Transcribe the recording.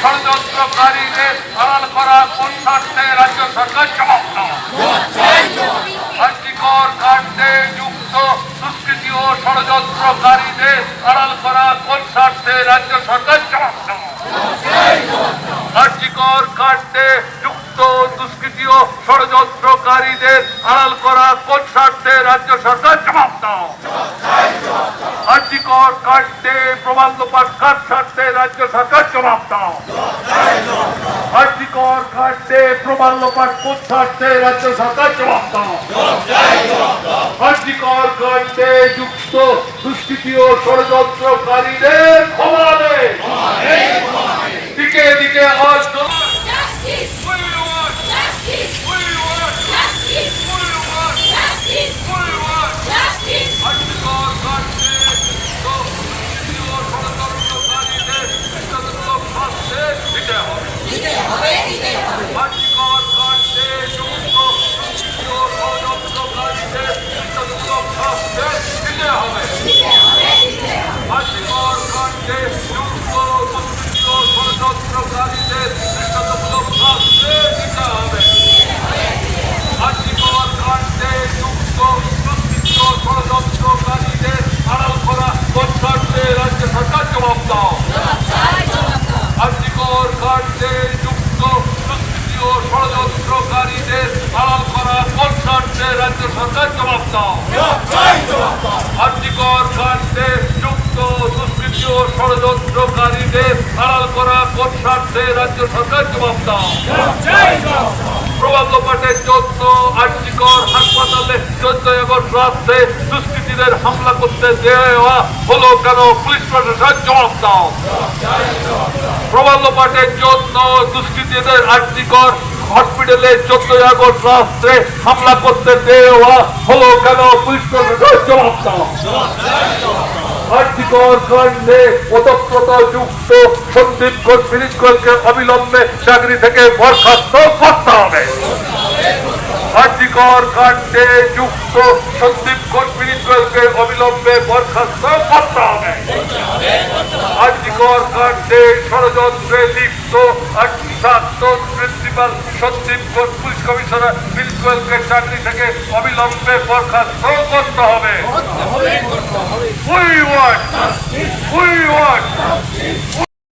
ষড়যন্ত্রকারীদের সরল করা কোন স্বার্থে রাজ্য সরকার সমাপ্ত হাস্টিকর কাণ্ডে যুক্ত দুষ্কৃতি ও ষড়যন্ত্রকারীদের সরল করা কোন স্বার্থে রাজ্য সরকার সমাপ্ত হাস্টিকর কাণ্ডে যুক্ত দুষ্কৃতি ও ষড়যন্ত্রকারীদের আড়াল করা কোন স্বার্থে রাজ্য সরকার সমাপ্ত জবাব দাও। কার্যকর কাণ্ডে প্রমাণ লোপাট কোন স্বার্থে রাজ্য সরকার জবাব দাও। কার্যকর কাণ্ডে যুক্ত দুষ্কৃতি ও ষড়যন্ত্রকারীদের ক্ষমা নেই দিকে দিকে আজ তোলা Justice! Justice! Justice! Justice! Justice! দিতে হবে দিতে হবে দিতে হবে দিতে হবে ষড়যন্ত্রকারীদের দৃষ্টান্তমূলক শাস্তি দিতে হবে আজীবন কাণ্ডে যুক্ত দুষ্কৃতি ষড়যন্ত্রকারীদের আড়াল করা সরকার জবাব দাও জবাব দাও আর্থিকর কাণ্ডে যুক্ত দুষ্কৃতি ও ষড়যন্ত্রকারীদের আড়াল করা কনসার্টে রাজ্য সরকার জবাব দাও। প্রভাব লোপাটের জন্য আর্থিকর হাসপাতালে চোদ্দ আগস্ট রাত্রে দুষ্কৃতীদের হামলা করতে দেওয়া হলো কেন? পুলিশ প্রশাসন জবাব দাও। প্রভাব লোপাটের জন্য দুষ্কৃতীদের আর্থিকর হসপিটালে চোদ্দ আগস্ট রাত্রে হামলা করতে দেওয়া হলো কেন? পুলিশ প্রশাসন জবাব দাও। আর্থিকর কাণ্ডে ওতপ্রোত যুক্ত সন্দীপ ঘোষ ফিরিজ ঘোষকে অবিলম্বে চাকরি থেকে বরখাস্ত করতে হবে। আর্থিকর কাণ্ডে যুক্ত সন্দীপ ঘোষ ফিরিজ ঘোষকে অবিলম্বে বরখাস্ত করতে হবে। আর্থিকর কাণ্ডে ষড়যন্ত্রে লিপ্ত প্রাক্তন প্রিন্সিপাল সচিব কোর্ট পুলিশ কমিশনার প্রিন্সিপালকে চাকরি থেকে অবিলম্বে বরখাস্ত। করতে হবে।